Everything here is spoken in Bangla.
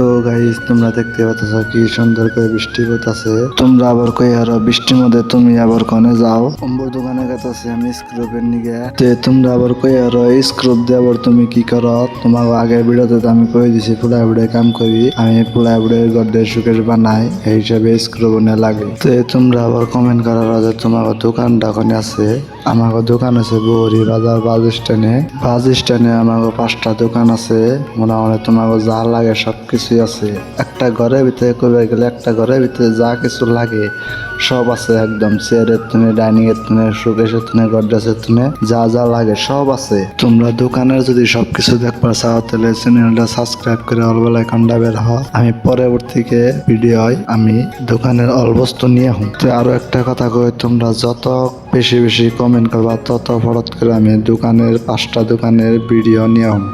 তো গাইস তোমরা দেখতে পাচ্ছ কি সুন্দর করে বৃষ্টি পড়তেছে। তোমরা আবার কই আর বৃষ্টির মধ্যে তুমি আবার কনে যাও? অম্বর দোকানে গেছে আমি স্ক্রুপের নিগে। তে তোমরা আবার কই আর স্ক্রুপ দিয়ে আবার তুমি কি করো? তোমার আগের ভিডিওতে আমি কই দিছি ফুলা বুড়ে কাম করি। আমি ফুলা বুড়ে গড্ডে সুকেশ বানাই, এই হিসাবে স্ক্রুপ নে লাগে। তে তোমরা আবার কমেন্ট করার যে তোমার দোকানটা কোনে আছে। আমার দোকান আছে বহরি বাজার বাস স্ট্যান্ডে। বাস স্ট্যান্ডে আমার পাঁচটা দোকান আছে। মোটামুটি তোমার যা লাগে সব কিছুই আছে, একটা ঘরের ভিতরে করবে গেলে একটা ঘরের ভিতরে যা কিছু লাগে, সব আছে একদম। চেয়ারের তুমি ডাইনিং এর তুমি শোকেশের তুমি গড্রেসের তুমি যা যা লাগে সব আছে। তোমরা দোকানের যদি সবকিছু দেখবার চাও, তাহলে চ্যানেলটা সাবস্ক্রাইব করে অলবেল আইকনটা বের হও। আমি পরবর্তীকে ভিডিও আমি দোকানের অল বস্তু নিয়ে হুম। তো আরও একটা কথা কই, তোমরা যত বেশি বেশি কমেন্ট করবা, তত ফরত করে আমি দোকানের পাঁচটা দোকানের ভিডিও নিয়ে হুম।